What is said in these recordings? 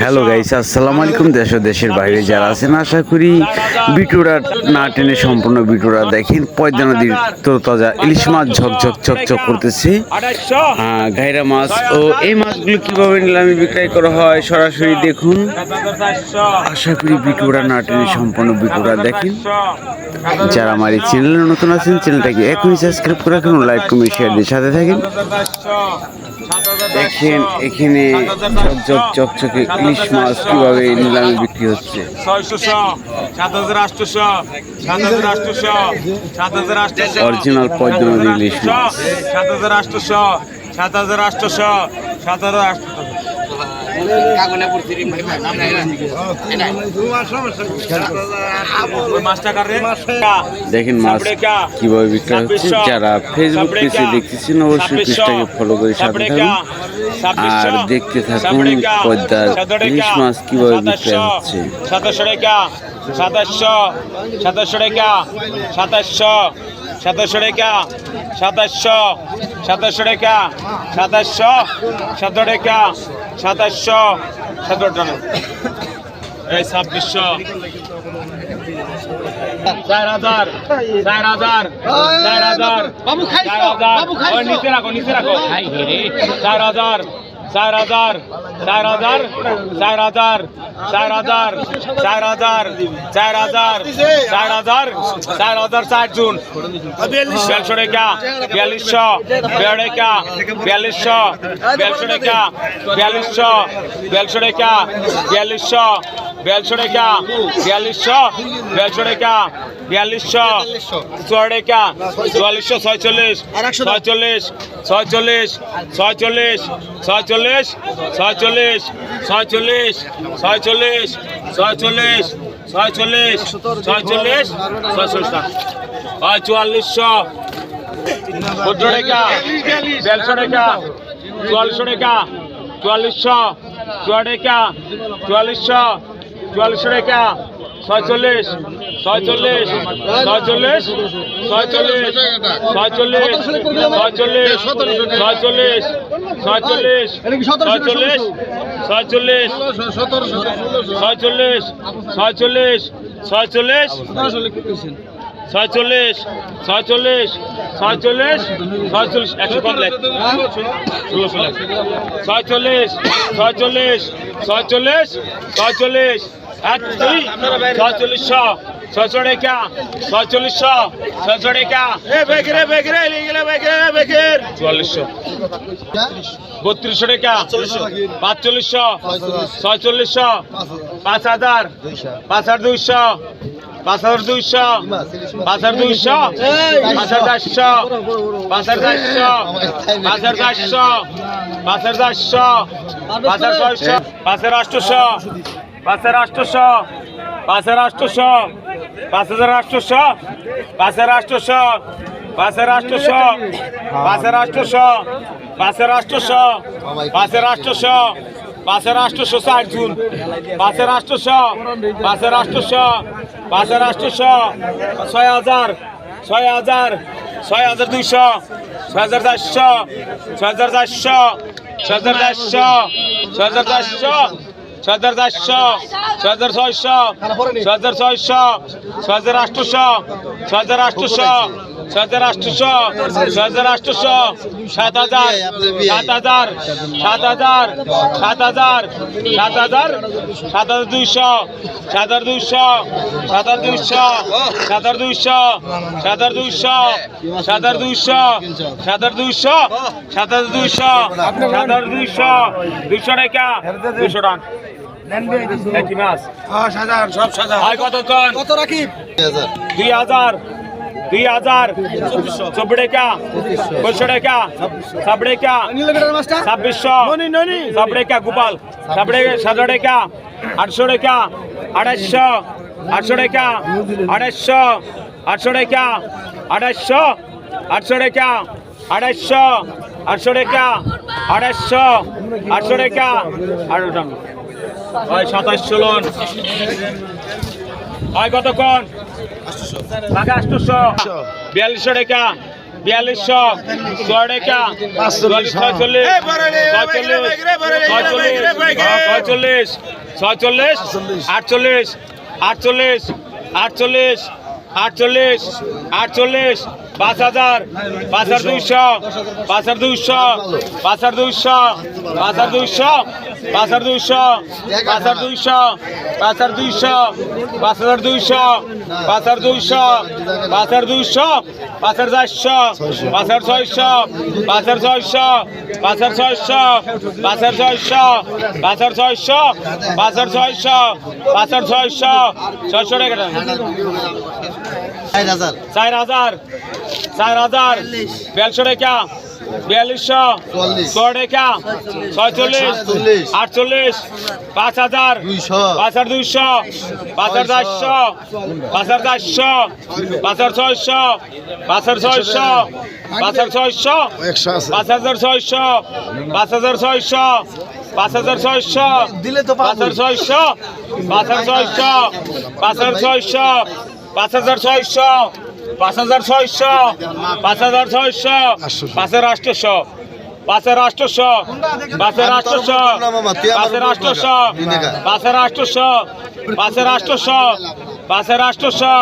Hello guys আসসালামু আলাইকুম দেশ ও দেশের বাইরে যারা আছেন আশা করি বিটুরা না টেনে সম্পূর্ণ বিটুরা দেখেন পয়দা নদীর তরতাজা ইলিশ মাছ ঝকঝক চকচক করতেছে। গাইরা মাছ ও এই মাছগুলো কীভাবে নিলামে বিক্রয় করা হয় সরাসরি দেখুন। আশা করি বিটুরা না টেনে সম্পূর্ণ বিটুরা দেখেন। যারা আমার এই চ্যানেলে নতুন আছেন চ্যানেলটাকে এখনই সাবস্ক্রাইব করে রাখুন লাইক কমেন্ট শেয়ার দিয়ে সাথে থাকেন। দেখেন এখানে ঝকঝক চকচকে ইলিশ মাছ কীভাবে নিলামে বিক্রি হচ্ছে? অরিজিনাল পদ্মনদী ইলিশ মাছ সাত হাজার আটশোশো সাত হাজার আটশোশো সাত হাজার আটশো দেখেন মাছ কীভাবে বিক্রি হচ্ছে যারা ফেসবুক পেজে দেখতেছেন অবশ্যই পেজটাকে ফলো করে সাথে থাকুন আর দেখতে থাকুন পদ্মার ইলিশ মাছ কীভাবে বিক্রি হচ্ছে সাতাশশো সাতাশশো সাতাশশো টাকা সাতাশশো সাতাশশো টাকা সাতাশশো সাতাশশো টাকা সাতাশশো সাতশো টাকা সাতাশশো সতেরো টন। এই ছাব্বিশশো। চার হাজার চার হাজার চার হাজার চার হাজার। নিচে রাখো নিচে রাখো। চার হাজার। চার হাজার চার হাজার চার হাজার চার হাজার চার হাজার চার হাজার চার হাজার চার হাজার চার জুন। বিয়াল্লিশশো টাকা বিয়াল্লিশশো বিয়াল্লিশ টাকা বিয়াল্লিশশো বিয়াল্লিশশো টাকা বিয়াল্লিশশো বিয়াল্লিশশো টাকা বিয়াল্লিশশো বিয়াল্লিশশো টাকা বিয়াল্লিশশো বিয়াল্লিশশো টাকা বিয়াল্লিশশো চুয়াড় টাকা চুয়াল্লিশশো ছয়চল্লিশ ছয়চল্লিশ ছয়চল্লিশ ছয়চল্লিশ ছয়চল্লিশ ছয়চল্লিশ ছয়চল্লিশ ছয়চল্লিশ ছয়চল্লিশ ছয়চল্লিশ ছয়চল্লিশ ছয়চল্লিশ হয় চুয়াল্লিশশো সত্তর টাকা দেড়শো টাকা চুয়াল্লিশশো টাকা চুয়াল্লিশশো চুয়া টাকা চুয়াল্লিশশো চুয়াল্লিশশো টাকা ছয়চল্লিশ ছয়চল্লিশ ছয়চল্লিশ ছয়চল্লিশ ছয়চল্লিশ ছয়চল্লিশ ছয়চল্লিশ ছয়চল্লিশ ছয়চল্লিশ ছয়চল্লিশ ছয়চল্লিশ ছয়চল্লিশ ছয়চল্লিশ ছয়চল্লিশ ছয়চল্লিশ ছয়চল্লিশ ছয়চল্লিশ একশো ছয়চল্লিশ ছয়চল্লিশ ছয়চল্লিশ ছয়চল্লিশ এক বেগরে লিগলে বেগরে বেগের। চুয়াল্লিশশো। বত্রিশশো টাকা পাঁচচল্লিশশো ছয়চল্লিশশো পাঁচ হাজার পাঁচ হাজার দুইশো পাঁচ হাজার দুইশো পাঁচ হাজার দুইশো পাঁচ হাজার চারশো পাঁচ হাজার চারশো পাঁচ হাজার চারশো পাঁচ হাজার চারশো পাঁচ হাজার ছয়শো পাঁচ হাজার আটশোশো পাঁচ হাজার আটশোশো পাঁচ হাজার আটশোশো পাঁচ হাজার আটশোশো পাঁচ হাজার আটশোশো পাঁচ হাজার আটশোশো পাঁচ হাজার আটশোশো পাঁচ হাজার আটশোশো পাঁচ হাজার আটশোশো পাঁচের আষ্টশো ষাট জুন পাঁচের আষ্টশো পাঁচের আষ্টশো পাঁচের আষ্টশো ছয় হাজার ছয় হাজার ছয় হাজার দুইশো ছয় হাজার চারশো ছয় হাজার চারশো ছয় হাজার চারশো ছয় হাজার চারশো ছহাজার চারশো ছহাজার ছয়শো ছহাজার ছয়শো ছহাজার আটশোশো ছহাজার আটশোশো ছয় হাজার আষ্টশো ছয় হাজার আষ্টশো সাত হাজার সাত হাজার সাত হাজার সাত হাজার সাত হাজার সাত হাজার দুইশো সাত হাজার দুইশো সাত হাজার দুইশো সাত হাজার দুইশো সাত হাজার দুইশো সাত হাজার দুইশো সাত হাজার দুইশো সাত হাজার দুইশো সাত হাজার দুইশো দুইশো টাকা দুইশো টাকা একই মাছ। সব সাদা কতক্ষণ? কত রাখি দুই হাজার। দুই হাজার চব্বিশ টাকা পঁচিশশো টাকা টাকা ছাব্বিশশো টাকা গোপাল ছাব্বিশ সাতশো টাকা আটশো টাকা আড়াইশো আটশো টাকা আড়াইশো আটশো টাকা আড়াইশো আটশো টাকা আড়াইশো আটশো টাকা আড়াইশো আটশো টাকা আড়াইশো ওই সাতাশশো লোন হয় কতক্ষণ? টাকা আটশোশো বিয়াল্লিশশো টাকা বিয়াল্লিশশো ছয় টাকা ছয়চল্লিশ ছয়চল্লিশ ছয়চল্লিশ ছয়চল্লিশ। আটচল্লিশ আটচল্লিশ আটচল্লিশ আটচল্লিশ আটচল্লিশ পাঁচ হাজার পাঁচ হাজার দুইশো পাঁচ হাজার দুইশো পাঁচ হাজার দুইশো পাঁচ হাজার দুইশো পাঁচ হাজার দুইশো পাঁচ হাজার দুইশো পাঁচ হাজার দুইশো পাঁচ হাজার দুইশো পাঁচ হাজার দুইশো পাঁচ হাজার দুইশো পাঁচ হাজার চারশো পাঁচ হাজার ছয়শো পাঁচ হাজার ছয়শো পাঁচ হাজার ছয়শো পাঁচ হাজার ছয়শো পাঁচ হাজার ছয়শো পাঁচ হাজার ছয়শো পাঁচ হাজার ছয়শো ছয়শো টাকা ষাট হাজার চার হাজার চার হাজার বিয়াল্লিশশো টাকা বিয়াল্লিশশো। ছয় টাকা ছয়চল্লিশ। আটচল্লিশ পাঁচ হাজার পাঁচ হাজার দুইশো পাঁচ হাজার চারশো পাঁচ হাজার চারশো পাঁচ হাজার ছয়শো পাঁচ হাজার ছয়শো পাঁচ হাজার ছয়শো পাঁচ হাজার ছয়শো পাঁচ হাজার ছয়শো পাঁচ হাজার ছয়শো দিলে তো পাঁচ হাজার ছয়শো পাঁচ হাজার ছয়শো পাঁচ হাজার ছয়শো পাঁচ হাজার ছয়শো পাঁচ হাজার ছয়শো পাঁচ হাজার ছয়শো পাঁচ হাজার আটশোশো পাঁচ হাজার আটশোশো পাঁচ হাজার আটশোশো পাঁচ হাজার আটশোশো পাঁচ হাজার আটশোশো পাঁচ হাজার আটশোশো পাঁচ হাজার আটশোশো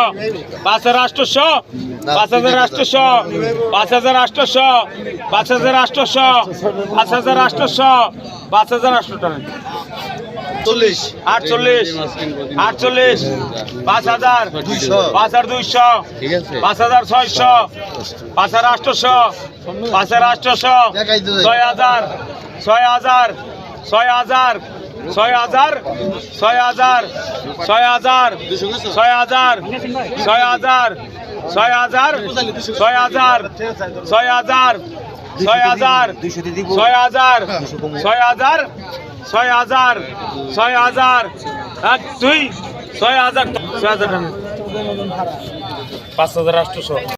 পাঁচ হাজার আটশোশো পাঁচ হাজার আটশোশো পাঁচ হাজার আটশোশো পাঁচ হাজার আটশোশো পাঁচ হাজার আটশোশো পাঁচ হাজার আটশো আটচল্লিশ আটচল্লিশ পাঁচ হাজার। পাঁচ হাজার দুইশো পাঁচ হাজার ছয়শো পাঁচ হাজার আটশোশো পাঁচ হাজার আটশোশো। ছয় হাজার ছয় হাজার ছয় হাজার ছয় হাজার ছয় হাজার ছয় হাজার ছয় হাজার ছয় হাজার ছয় হাজার ছয় হাজার ছয় হাজার ছয় হাজার ছয় হাজার ছয় হাজার ছয় হাজার ছয় হাজার দুই ছয় হাজার ছয় হাজার পাঁচ হাজার আটশোশো